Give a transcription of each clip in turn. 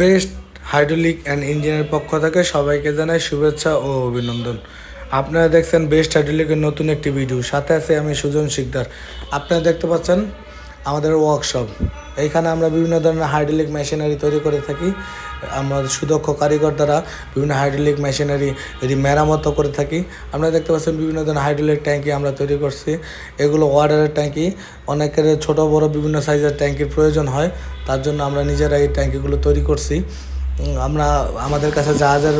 Best hydraulic and ইঞ্জিনের পক্ষ থেকে সবাইকে জানাই শুভেচ্ছা ও অভিনন্দন। আপনারা দেখছেন বেস্ট হাইড্রোলিকের নতুন একটি ভিডিও। সাথে আছে আমি সুজন শিকদার। আপনারা দেখতে পাচ্ছেন আমাদের ওয়ার্কশপ এইখানে আমরা বিভিন্ন ধরনের হাইড্রোলিক মেশিনারি তৈরি করে থাকি। আমরা সুদক্ষ কারিগর দ্বারা বিভিন্ন হাইড্রোলিক মেশিনারি এটি মেরামত করে থাকি। আপনারা দেখতে পাচ্ছেন বিভিন্ন ধরনের হাইড্রোলিক ট্যাঙ্কি আমরা তৈরি করছি। এগুলো ওয়াটারের ট্যাঙ্কি। অনেকের ছোট বড় বিভিন্ন সাইজের ট্যাঙ্কির প্রয়োজন হয়। তার জন্য আমরা নিজেরা এই ট্যাঙ্কিগুলো তৈরি করছি। আমরা, আমাদের কাছে জাহাজের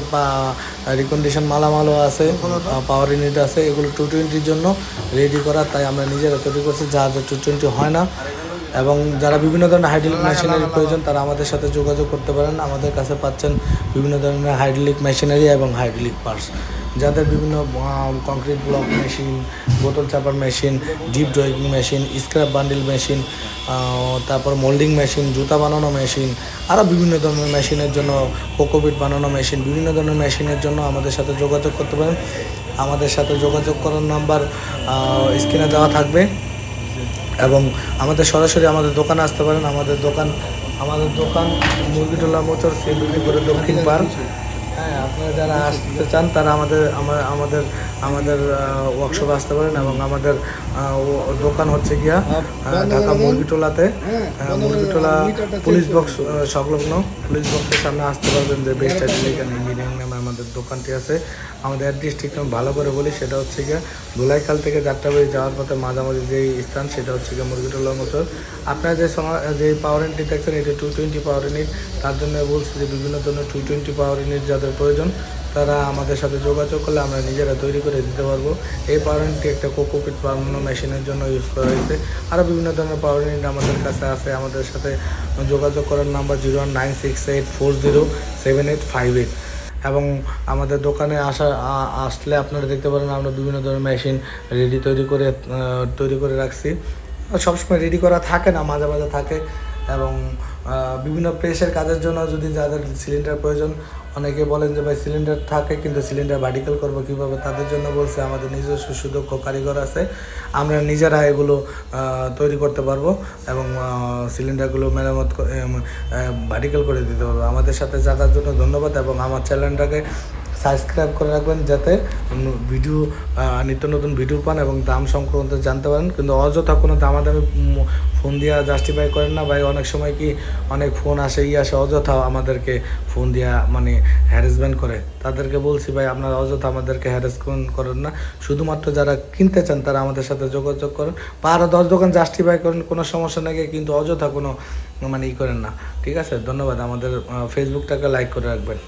রিকন্ডিশন মালামালও আছে পাওয়ার ইউনিট আছে, এগুলো টু টোয়েন্টির জন্য রেডি করা, তাই আমরা নিজেরা তৈরি করছি জাহাজের টু টোয়েন্টি হয় না। এবং যারা বিভিন্ন ধরনের হাইড্রোলিক মেশিনারি প্রয়োজন, তারা আমাদের সাথে যোগাযোগ করতে পারেন। আমাদের কাছে পাচ্ছেন বিভিন্ন ধরনের হাইড্রোলিক মেশিনারি এবং হাইড্রোলিক পার্টস যাদের বিভিন্ন কংক্রিট ব্লক মেশিন বোতল চাপার machine deep drawing machine scrap bundle machine তারপর মোল্ডিং মেশিন জুতা বানানো মেশিন আরও বিভিন্ন ধরনের মেশিনের জন্য কোকোপিট বানানো মেশিন বিভিন্ন ধরনের মেশিনের জন্য আমাদের সাথে যোগাযোগ করতে পারেন। আমাদের সাথে যোগাযোগ করার নাম্বার স্ক্রিনে দেওয়া থাকবে। এবং আমাদের সরাসরি আমাদের দোকানে আসতে পারেন। আমাদের দোকান আমাদের দোকান মুরগিটোলা মোচর সেগুলি করে দক্ষিণ পার্ক আপনারা যারা আসতে চান তারা আমাদের আমরা আমাদের আমাদের ওয়ার্কশপ আসতে পারেন এবং আমাদের দোকান হচ্ছে গিয়া ঢাকা মুরগিটোলাতে। মুরগিটোলা পুলিশ বক্স সংলগ্ন পুলিশ বক্সের সামনে আসতে পারবেন যে বেস্ট ইঞ্জিনিয়ারিং আমাদের দোকানটি আছে। আমাদের ডিস্ট্রিক্ট আমি ভালো করে বলি, সেটা হচ্ছে গিয়ে ধুলাইখাল থেকে যাত্রা যাত্রাবাড়ি যাওয়ার পথে মাঝামাঝি যেই স্থান, সেটা হচ্ছে গিয়ে মুরগিটোলা মোটর আপনারা যে যে পাওয়ার ইউনিট দেখছেন, এটা টু টোয়েন্টি পাওয়ার ইউনিট তার জন্য বলছি যে বিভিন্ন ধরনের টু টোয়েন্টি পাওয়ার ইউনিট যাদের প্রয়োজন, তারা আমাদের সাথে যোগাযোগ করলে আমরা নিজেরা তৈরি করে দিতে পারব। এই পাওয়ার ইউনিটটি একটা কোকোপিট বানানো মেশিনের জন্য ইউজ করা হয়েছে। আরও বিভিন্ন ধরনের পাওয়ার ইউনিট আমাদের কাছে আছে। আমাদের সাথে যোগাযোগ করার number zero one nine six eight four zero seven eight five eight এবং আমাদের দোকানে আসা আসলে আপনারা দেখতে পারেন আমরা বিভিন্ন ধরনের মেশিন রেডি তৈরি করে তৈরি করে রাখছি। সবসময় রেডি করা থাকে না, মাঝে মাঝে থাকে। এবং বিভিন্ন প্রেসের কাজের জন্য যদি যাদের সিলিন্ডার প্রয়োজন, অনেকে বলেন যে, ভাই সিলিন্ডার থাকে কিন্তু সিলিন্ডার ভার্টিক্যাল করব কীভাবে? তাদের জন্য বলছে, আমাদের নিজস্ব সুদক্ষ কারিগর আছে। আমরা নিজেরা এগুলো তৈরি করতে পারব এবং সিলিন্ডারগুলো মেরামত ভার্টিক্যাল করে দিতে পারব। আমাদের সাথে থাকার জন্য ধন্যবাদ এবং আমার চ্যানেলটাকে সাবস্ক্রাইব করে রাখবেন যাতে ভিডিও নিত্য নতুন ভিডিও পান এবং দাম সংক্রান্ত জানতে পারেন। কিন্তু অযথা কোনো দামাদামি ফোন দিয়া জাস্টিফাই করেন না। ভাই, অনেক সময় কি অনেক ফোন আসে, ই আসে, অযথা আমাদেরকে ফোন দিয়া মানে হ্যারাসমেন্ট করে। তাদেরকে বলছি, ভাই, আপনারা অযথা আমাদেরকে হ্যারাসমেন্ট করেন না। শুধুমাত্র যারা কিনতে চান, তারা আমাদের সাথে যোগাযোগ করেন। বা আরও দশ দোকান জাস্টিফাই করেন, কোনো সমস্যা নেই কিন্তু অযথা কোনো মানে ই করেন না। ঠিক আছে? ধন্যবাদ। আমাদের ফেসবুকটাকে লাইক করে রাখবেন।